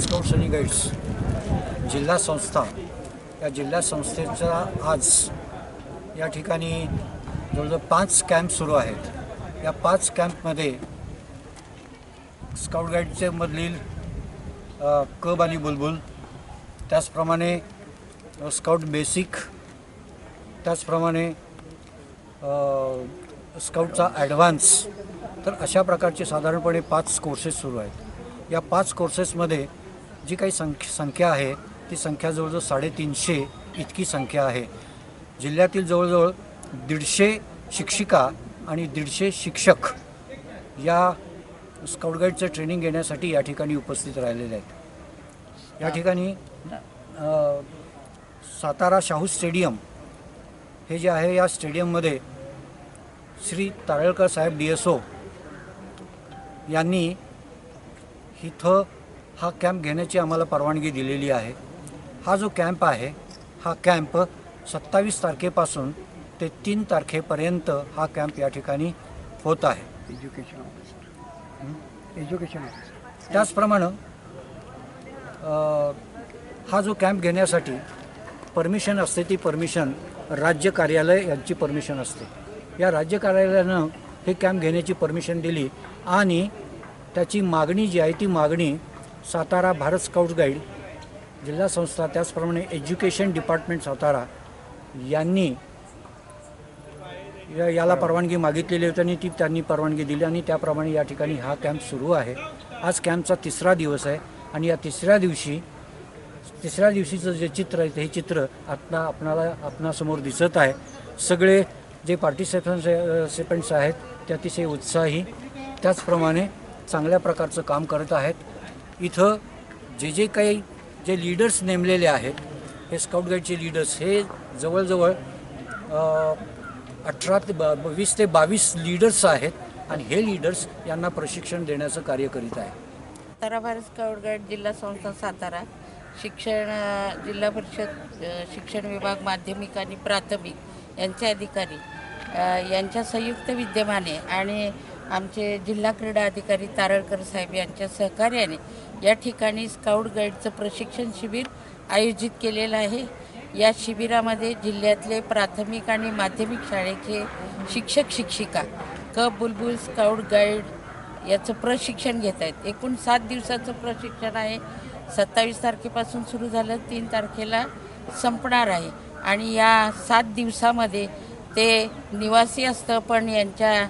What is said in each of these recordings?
Scouts सनी guides जिल्हा संस्था. या जिल्हा संस्थेचा आज या ठिकाणी जवळजवळ पाच कॅम्प सुरू आहेत. या पाच कॅम्पमध्ये स्काउट गाईडचे मधील कब आणि बुलबुल त्याचप्रमाणे स्काउट बेसिक त्याचप्रमाणे स्काउटचा ॲडव्हान्स तर अशा प्रकारचे साधारणपणे पाच कोर्सेस सुरू आहेत. या पाच कोर्सेसमध्ये जी काही संख संख्या आहे ती संख्या जवळजवळ साडेतीनशे इतकी संख्या आहे. जिल्ह्यातील जवळजवळ दीडशे शिक्षिका आणि दीडशे शिक्षक या स्काउट गाईडचं ट्रेनिंग घेण्यासाठी या ठिकाणी उपस्थित राहिलेले आहेत. या ठिकाणी सातारा शाहू स्टेडियम हे जे आहे या स्टेडियममध्ये Shri Taralkar saheb D S O यांनी इथं हा कॅम्प घेण्याची आम्हाला परवानगी दिलेली आहे. हा जो कॅम्प आहे हा कॅम्प सत्तावीस तारखेपासून ते तीन तारखेपर्यंत हा कॅम्प या ठिकाणी होत आहे. एज्युकेशन ऑफिसर एज्युकेशन ऑफिसर त्याचप्रमाणे हा जो कॅम्प घेण्यासाठी परमिशन असते ती परमिशन राज्य कार्यालय यांची परमिशन असते. या राज्य कार्यालयानं हे कॅम्प घेण्याची परमिशन दिली आणि त्याची मागणी जी आहे ती मागणी सातारा भारत स्काउट गाईड जिल्हा संस्था त्याचप्रमाणे एज्युकेशन डिपार्टमेंट सातारा यांनी या याला परवानगी मागितलेली होती आणि ती त्यांनी परवानगी दिली आणि त्याप्रमाणे या ठिकाणी हा कॅम्प सुरू आहे. आज कॅम्पचा तिसरा दिवस आहे आणि या तिसऱ्या दिवशी तिसऱ्या दिवशीचं जे चित्र आहे ते हे चित्र आता आपणाला आपणासमोर दिसत आहे. सगळे जे पार्टिसिपन्स सिपंट्स आहेत ते अतिशय उत्साही त्याचप्रमाणे चांगल्या प्रकारचं काम करत आहेत. इथं जे जे काही जे लीडर्स नेमलेले आहेत हे स्काउट गाईडचे लीडर्स हे जवळजवळ अठरा ते बा वीस ते बावीस लीडर्स आहेत आणि हे लीडर्स यांना प्रशिक्षण देण्याचं कार्य करीत आहे सातारा भारत स्काउट गाईड जिल्हा संस्था सातारा शिक्षण जिल्हा परिषद शिक्षण विभाग माध्यमिक आणि प्राथमिक यांचे अधिकारी यांच्या संयुक्त विद्यमाने आणि आमचे जिल्हा क्रीडा अधिकारी तारळकर साहेब यांच्या सहकार्याने या ठिकाणी स्काउट गाईडचं प्रशिक्षण शिबिर आयोजित केलेलं आहे. या शिबिरामध्ये जिल्ह्यातले प्राथमिक आणि माध्यमिक शाळेचे शिक्षक शिक्षिका क बुलबुल स्काउट गाईड याचं प्रशिक्षण घेत आहेत. एकूण सात दिवसाचं प्रशिक्षण आहे. सत्तावीस तारखेपासून सुरू झालं. तीन तारखेला संपणार आहे. आणि या सात दिवसामध्ये ते निवासी असतं पण यांच्या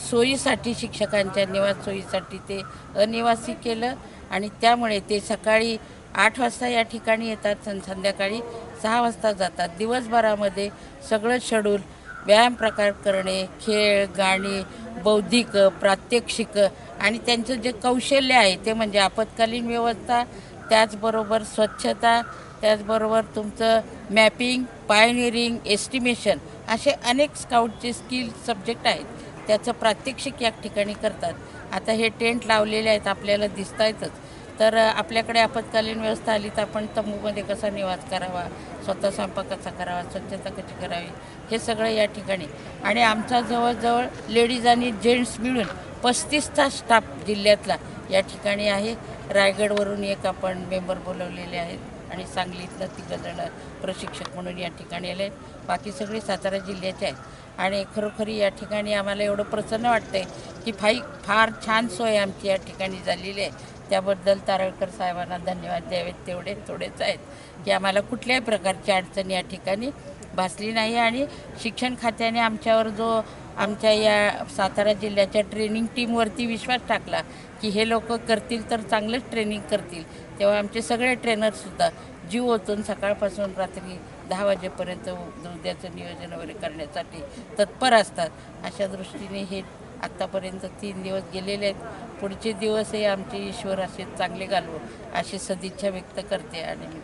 सोयीसाठी शिक्षकांच्या निवास सोयीसाठी ते अनिवासी केलं आणि त्यामुळे ते सकाळी आठ वाजता या ठिकाणी येतात सं संध्याकाळी सहा वाजता जातात. दिवसभरामध्ये सगळं शेड्यूल व्यायाम प्रकार करणे खेळ गाणी बौद्धिक प्रात्यक्षिक आणि त्यांचं जे कौशल्य आहे ते म्हणजे आपत्कालीन व्यवस्था त्याचबरोबर स्वच्छता त्याचबरोबर तुमचं मॅपिंग पायनिरिंग एस्टिमेशन असे अनेक स्काउटचे स्किल सब्जेक्ट आहेत. त्याचं प्रात्यक्षिक या ठिकाणी करतात. आता हे टेंट लावलेले आहेत आपल्याला दिसत आहेतच तर आपल्याकडे आपत्कालीन व्यवस्था आली तर आपण तंबूमध्ये कसा निवास करावा स्वतः स्वयंपाक कसा करावा स्वच्छता कशी करावी हे सगळं या ठिकाणी. आणि आमचा जवळजवळ लेडीज आणि जेंट्स मिळून पस्तीसचा स्टाफ जिल्ह्यातला या ठिकाणी आहे. रायगडवरून एक आपण मेंबर बोलवलेले आहेत. आणि सांगलीतलं तिघंजणं प्रशिक्षक म्हणून या ठिकाणी आले बाकी सगळे सातारा जिल्ह्याचे आहेत. आणि खरोखरी या ठिकाणी आम्हाला एवढं प्रसन्न वाटतंय की फाई फार छान सोय आमची या ठिकाणी झालेली आहे. त्याबद्दल तारळकर साहेबांना धन्यवाद द्यावेत. तेवढे थोडेच आहेत की आम्हाला कुठल्याही प्रकारची अडचण या ठिकाणी भासली नाही आणि शिक्षण खात्याने आमच्यावर जो आमच्या या सातारा जिल्ह्याच्या ट्रेनिंग टीमवरती विश्वास टाकला की हे लोक करतील तर चांगलंच ट्रेनिंग करतील. तेव्हा आमचे सगळे ट्रेनरसुद्धा जीव ओतून सकाळपासून रात्री दहा वाजेपर्यंत उद्याचं नियोजन वगैरे करण्यासाठी तत्पर असतात. अशा दृष्टीने हे आत्तापर्यंत तीन दिवस गेलेले आहेत. पुढचे दिवसही आमचे ईश्वर असे चांगले घालवो अशी सदिच्छा व्यक्त करते आणि मी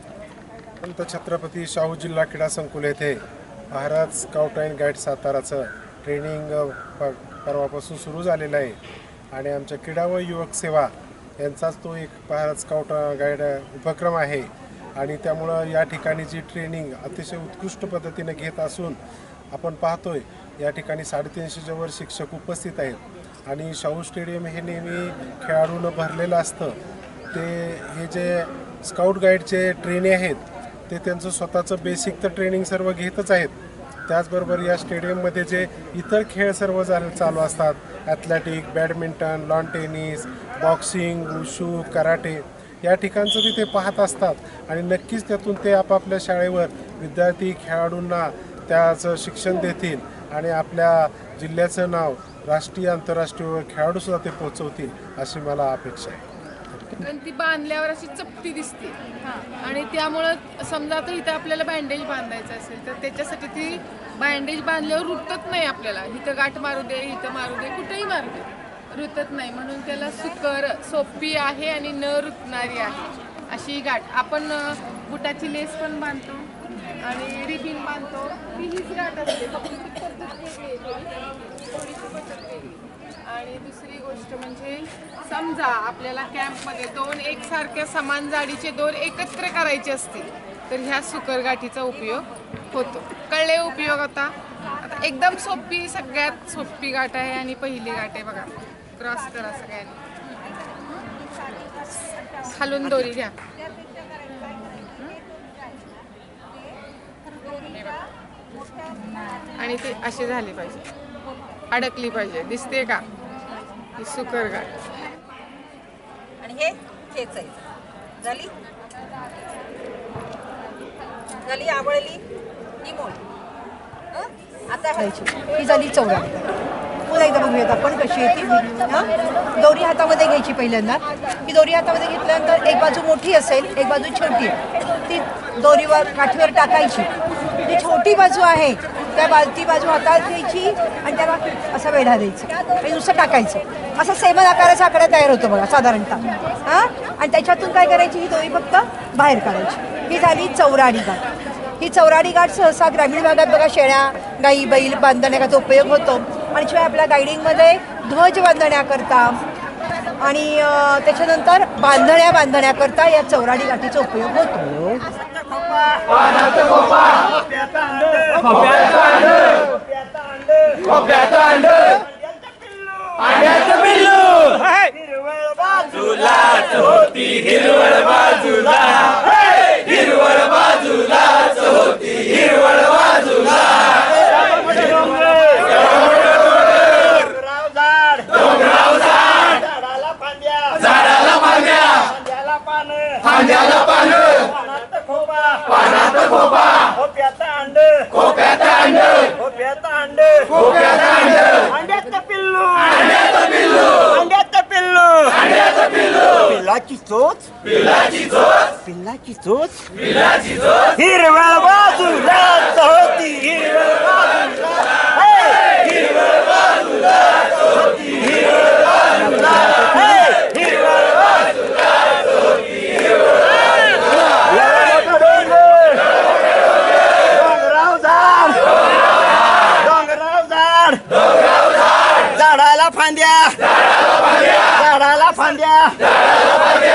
संत छत्रपती शाहू जिल्हा क्रीडा संकुल येथे महाराज स्काउट अँड गाईड साताराचं ट्रेनिंग प परवापासून सुरू झालेलं आहे. आणि आमच्या क्रीडा व युवक सेवा यांचाच तो एक महाराज स्काउट गाईड उपक्रम आहे. आणि त्यामुळं या ठिकाणीची ट्रेनिंग अतिशय उत्कृष्ट पद्धतीने घेत असून आपण पाहतोय या ठिकाणी साडेतीनशेच्या वर शिक्षक उपस्थित आहेत. आणि शाहू स्टेडियम हे नेहमी खेळाडूनं भरलेलं असतं. ते हे जे स्काउट गाईडचे ट्रेनी आहेत ते त्यांचं स्वतःचं बेसिक तर ट्रेनिंग सर्व घेतच आहेत. त्याचबरोबर या स्टेडियममध्ये जे इतर खेळ सर्व झाले चालू असतात. Athletic badminton lawn tennis boxing wushu karate या ठिकाणचं तिथे पाहत असतात. आणि नक्कीच त्यातून ते आपापल्या शाळेवर विद्यार्थी खेळाडूंना त्याचं शिक्षण देतील आणि आपल्या जिल्ह्याचं नाव राष्ट्रीय आंतरराष्ट्रीय खेळाडूसुद्धा ते पोचवतील अशी मला अपेक्षा आहे. कारण ती बांधल्यावर अशी चपटी दिसते. आणि त्यामुळं समजा तर इथं आपल्याला बँडेज बांधायचं असेल तर त्याच्यासाठी ती बँडेज बांधल्यावर रुतत नाही आपल्याला. इथं गाठ मारू दे इथं मारू दे कुठेही मारू दे. रुतत नाही. म्हणून त्याला सुकर सोपी आहे आणि न रुतणारी आहे अशी गाठ. आपण बुटाची लेस पण बांधतो आणि रिबिन बांधतो. ती हीच गाठ असते. आणि दुसरी गोष्ट म्हणजे समजा आपल्याला कॅम्पमध्ये दोन एकसारख्या समान जाडीचे दोन एकत्र करायचे असतील तर ह्या सुकर गाठीचा उपयोग होतो. कळले उपयोग आता? आता एकदम सोपी सगळ्यात सोपी गाठ आहे आणि पहिली गाठ आहे बघा. क्रॉस करा सगळ्यांनी. खालून दोरी घ्या. आणि ते असे झाले पाहिजे. अडकली पाहिजे. दिसते का? ही सुकर गाठ आणि हे खेचायचं. झाली? झाली आवडली ही? मोड हं? आता ही झाली चौदा पुन्हा एकदा बघूयात आपण कशी आहे ती हं? दोरी हातामध्ये घ्यायची पहिल्यांदा. ही दोरी हातामध्ये घेतल्यानंतर एक बाजू मोठी असेल एक बाजू छोटी. ती दोरीवर काठीवर टाकायची. जी छोटी बाजू आहे. त्या बा ती बाजू हातात घ्यायची आणि त्याला असं वेढा द्यायचा. आणि नुसतं टाकायचं. असं सेमल आकाराचा आकडा तयार होतो बघा साधारणतः. हां? आणि त्याच्यातून काय करायची ही दोरी फक्त बाहेर काढायची. ही झाली चौराडी गाठ. ही चौराडी गाठ सहसा ग्रामीण भागात बघा शेळ्या गाई बैल बांधण्याचा उपयोग होतो. आणि शिवाय आपल्या गायडिंगमध्ये ध्वज बांधण्याकरता आणि त्याच्यानंतर बांधण्या बांधण्याकरता या चौराडी गाठीचा उपयोग होतो झाडाला फांद्या झाडाला फांद्या फांद्याला पानं फांद्याला पानं पानात खोपा पानात खोपा खोप्याचा अंड खोप्याचा अंड खोप्याचा अंड खोप्याचा अंड अंड्याचं पिल्लू अंड्याचं पिल्लू अंड्याचं पिल्लू अंड्याचं पिल्लू पिल्लाची चोच पिल्लाची चोच पिल्लाची चोच पिल्लाची चोच हिरवळ बाजूला होती हिरवळ बाजूला हे! हिरवळ बाजूला होती हिरवळ बाजूला हे! हिरवळ बाजूला होती हिरवळ बाजूला डोंगर डोंगराव झाड डोंगराव झाड झाडाला फांद्या झाडाला फांद्या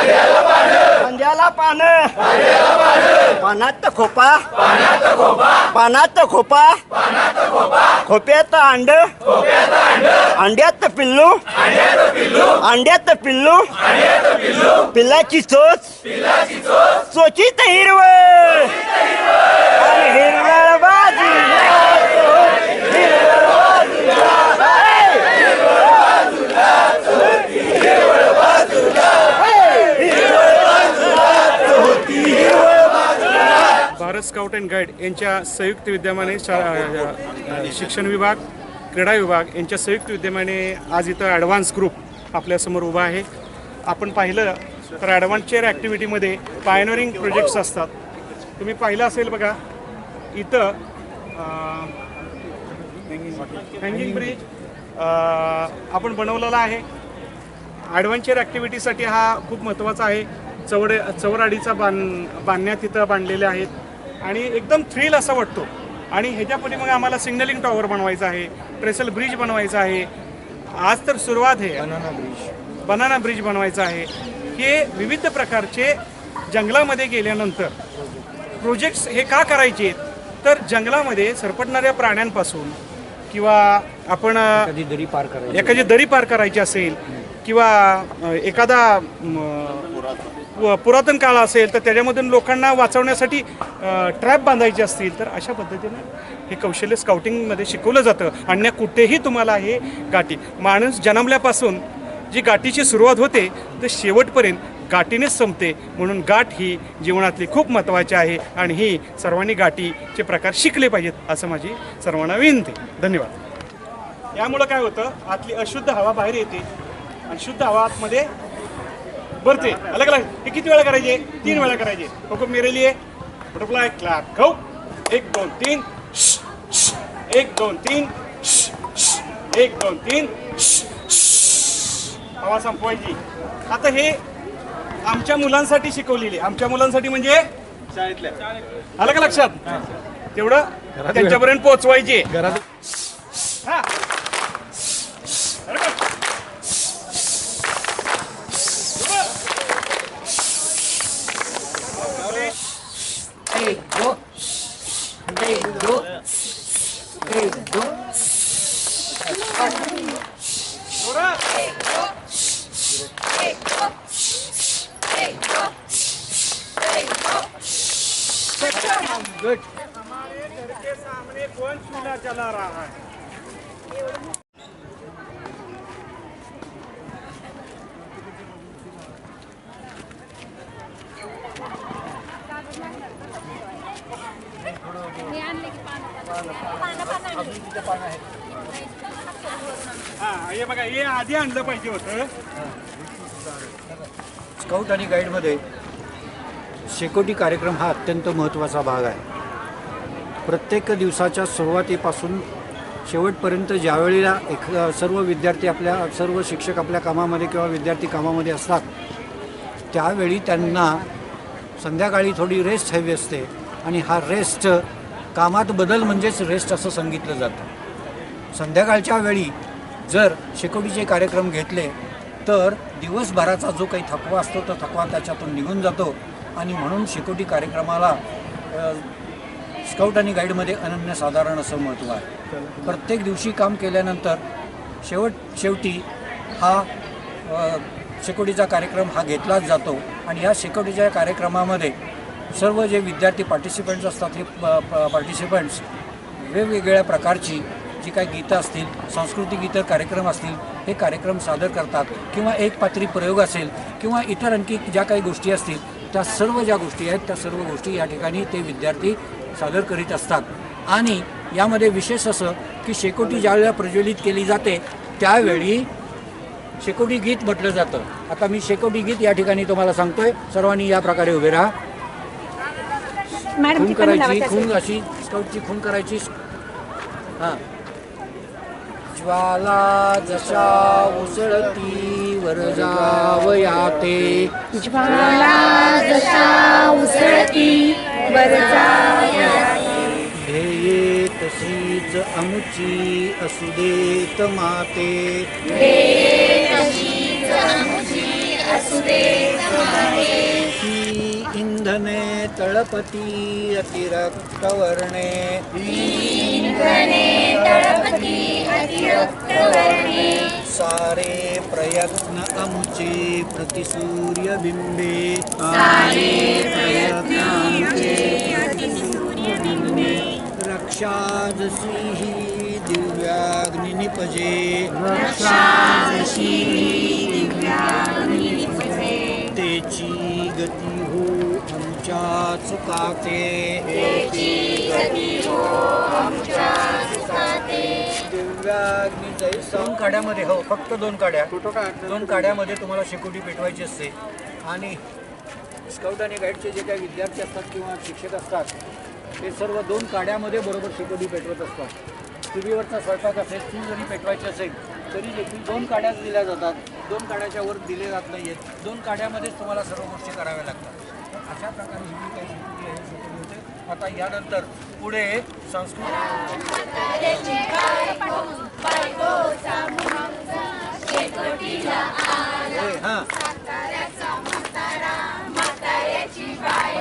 पानं पानं. पानात खोपा. पानात खोपा. खोप्यात अंड. अंड्यात पिल्लू. अंड्यात पिल्लू. पिल्लाची चोच. चोचीत हिरवळ आणि हिरवळ बाजी हिरवळ बाजूला. हिरवळ बाजूला. हिरवळ बाजूला होती हिरवळ बाजूला भारत स्काउट अँड गाईड यांच्या संयुक्त विद्यमाने शा शिक्षण विभाग क्रीडा विभाग यांच्या संयुक्त विद्यमाने आज इथं ॲडव्हान्स ग्रुप आपल्यासमोर उभा आहे. आपण पाहिलं तर ॲडव्हान्सचेअर ॲक्टिव्हिटीमध्ये पायनरिंग प्रोजेक्ट्स असतात. तुम्ही पाहिलं असेल बघा इथं हँगिंग ब्रिज आपण बनवलेला आहे. ॲडव्हेंचर ॲक्टिव्हिटीसाठी हा खूप महत्त्वाचा आहे. चवडे चौराडीचा बांध बांधण्यात तिथं बांधलेले आहेत. आणि एकदम थ्रिल असा वाटतो. आणि ह्याच्यापुढे मग आम्हाला सिग्नलिंग टॉवर बनवायचा आहे ट्रेसल ब्रिज बनवायचा आहे. आज तर सुरुवात आहे. बनाना ब्रिज बनाना ब्रिज बनवायचा आहे. हे विविध प्रकारचे जंगलामध्ये गेल्यानंतर प्रोजेक्ट्स हे का करायचे? तर जंगलामध्ये सरपटणाऱ्या प्राण्यांपासून किंवा आपण अ, एखादी दरी पार करायची. असेल किंवा एखादा पुरातन काळ असेल तर त्याच्यामधून लोकांना वाचवण्यासाठी ट्रॅप बांधायचे असतील तर अशा पद्धतीनं हे कौशल्य स्काउटिंगमध्ये शिकवलं जातं. आणि कुठेही तुम्हाला हे गाठी माणूस जन्मल्यापासून जी गाठीची सुरुवात होते तर शेवटपर्यंत गाठीनेच संपते. म्हणून गाठ ही जीवनातली खूप महत्त्वाची आहे आणि ही सर्वांनी गाठीचे प्रकार शिकले पाहिजेत असं माझी सर्वांना विनंती. धन्यवाद. यामुळं काय होतं आतली अशुद्ध हवा बाहेर येते आणि शुद्ध हवा आतमध्ये भरते. अलग अलग. हे किती वेळा करायचे? तीन वेळा करायचे. हुकुम मेरे लिए बटरफ्लाय क्लॅप गो एक दोन तीन. एक दोन तीन. एक दोन तीन. हवा संपवायची. आता हे आमच्या मुलांसाठी शिकवलेली. आमच्या मुलांसाठी म्हणजे? शाळेतल्या. आलं का लक्षात? तेवढं त्यांच्यापर्यंत पोहोचवायचे. हा अरे बघ. हमारे घर के सामने कौन चूल्हा जला रहा है हे बघा हे आधी आणलं पाहिजे होतं. स्काउट आणि गाईडमध्ये शेकोटी कार्यक्रम हा अत्यंत महत्त्वाचा भाग आहे. प्रत्येक दिवसाच्या सुरुवातीपासून शेवटपर्यंत ज्यावेळेला एक सर्व विद्यार्थी आपल्या सर्व शिक्षक आपल्या कामामध्ये किंवा विद्यार्थी कामामध्ये असतात त्यावेळी त्यांना संध्याकाळी थोडी रेस्ट हवी असते आणि हा रेस्ट कामात बदल म्हणजेच रेस्ट असं सांगितलं जातं. संध्याकाळच्या वेळी जर शेकोटीचे कार्यक्रम घेतले तर दिवसभराचा जो काही थकवा असतो तो थकवा त्याच्यातून निघून जातो आणि म्हणून शेकोटी कार्यक्रमाला स्काउट आणि गाईडमध्ये अनन्यसाधारण असं महत्त्व आहे. प्रत्येक दिवशी काम केल्यानंतर शेवट शेवटी हा शेकोटीचा कार्यक्रम हा घेतलाच जातो आणि ह्या शेकोटीच्या कार्यक्रमामध्ये सर्व जे विद्यार्थी पार्टिसिपंट्स असतात हे पार्टिसिपंट्स वेगवेगळ्या प्रकारची जी काही गीतं असतील सांस्कृतिक गीतं कार्यक्रम असतील हे कार्यक्रम सादर करतात. किंवा एक पात्री प्रयोग असेल किंवा इतर आणखी ज्या काही गोष्टी असतील त्या सर्व ज्या गोष्टी आहेत त्या सर्व गोष्टी या ठिकाणी ते विद्यार्थी सादर करीत असतात. आणि यामध्ये विशेष असं की शेकोटी ज्यावेळेला प्रज्वलित केली जाते त्यावेळी शेकोटी गीत म्हटलं जातं. आता मी शेकोटी गीत या ठिकाणी तुम्हाला सांगतोय. सर्वांनी या प्रकारे उभे राहा. खून करायची खून अशी स्काउटची खून करायची. हां. ज्वाला जशा उसळती वर जावयाते ध्येये तशीच अमुची असू देत माते. ही इंधने तळपती अतिरक्तवर्णे. सारे प्रयत्न आमचे प्रतिसूर्यबिंबे सारे प्रयत्न आमचे प्रतिसूर्यबिंबे रक्षा जशी ही दिव्याग्नी निपजे। तेची गती हो आमच्या चुकाते। दिव्याग्नी जैसा दोन काड्यामध्ये हो फक्त दोन काड्या. दोन काड्यामध्ये तुम्हाला शेकोटी पेटवायची असते. आणि स्काउट आणि गाईडचे जे काही विद्यार्थी असतात किंवा शिक्षक असतात ते सर्व दोन काड्यामध्ये बरोबर शेकोटी पेटवत असतात. चुलीवरचा स्वयंपाक असेल चूल जरी पेटवायची असेल तरी देखील दोन काड्याच दिल्या जातात. दोन काड्याच्या वर दिले जात नाही आहेत दोन काड्यामध्येच तुम्हाला सर्व गोष्टी कराव्या लागतात. अशा प्रकारे ही जी काही शेकोटी आहे शेकोटी होते. आता यानंतर पुढे संस्कृत हां.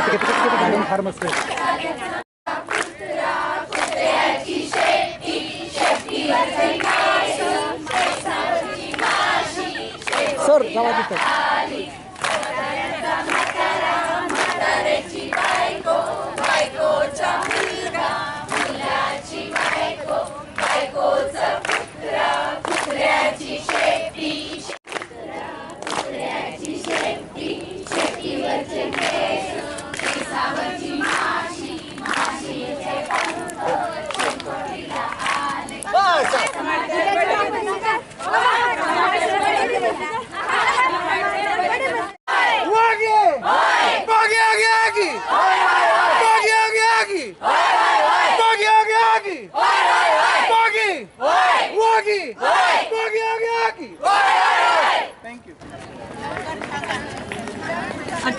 थांब जरा जरा. फार मस्त आहे सर जावा तिथं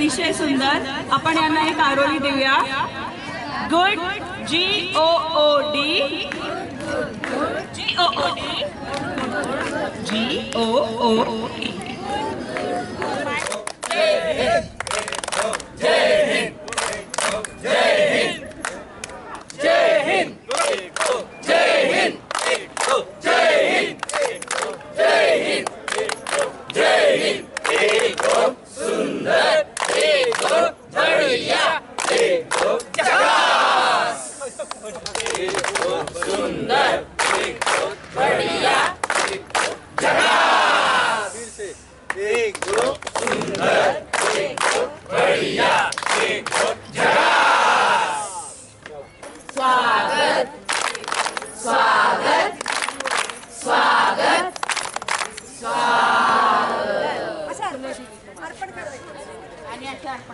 अतिशय सुंदर. आपण यांना एक आरोली देऊया. Good G O O D G O O D G O O D आणि अशा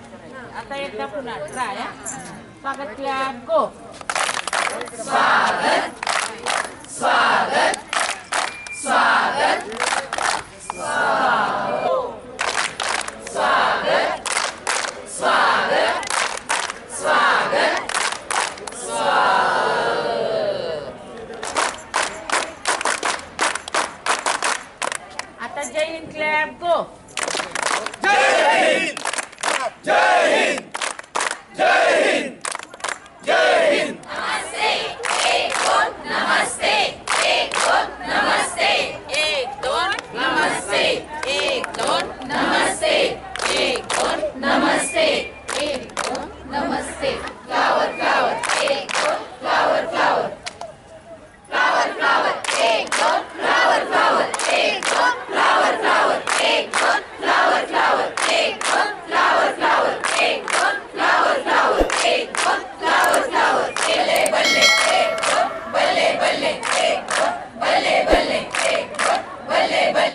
आता एकदा पुन्हा ट्राय स्वागत क्लॅप गो आता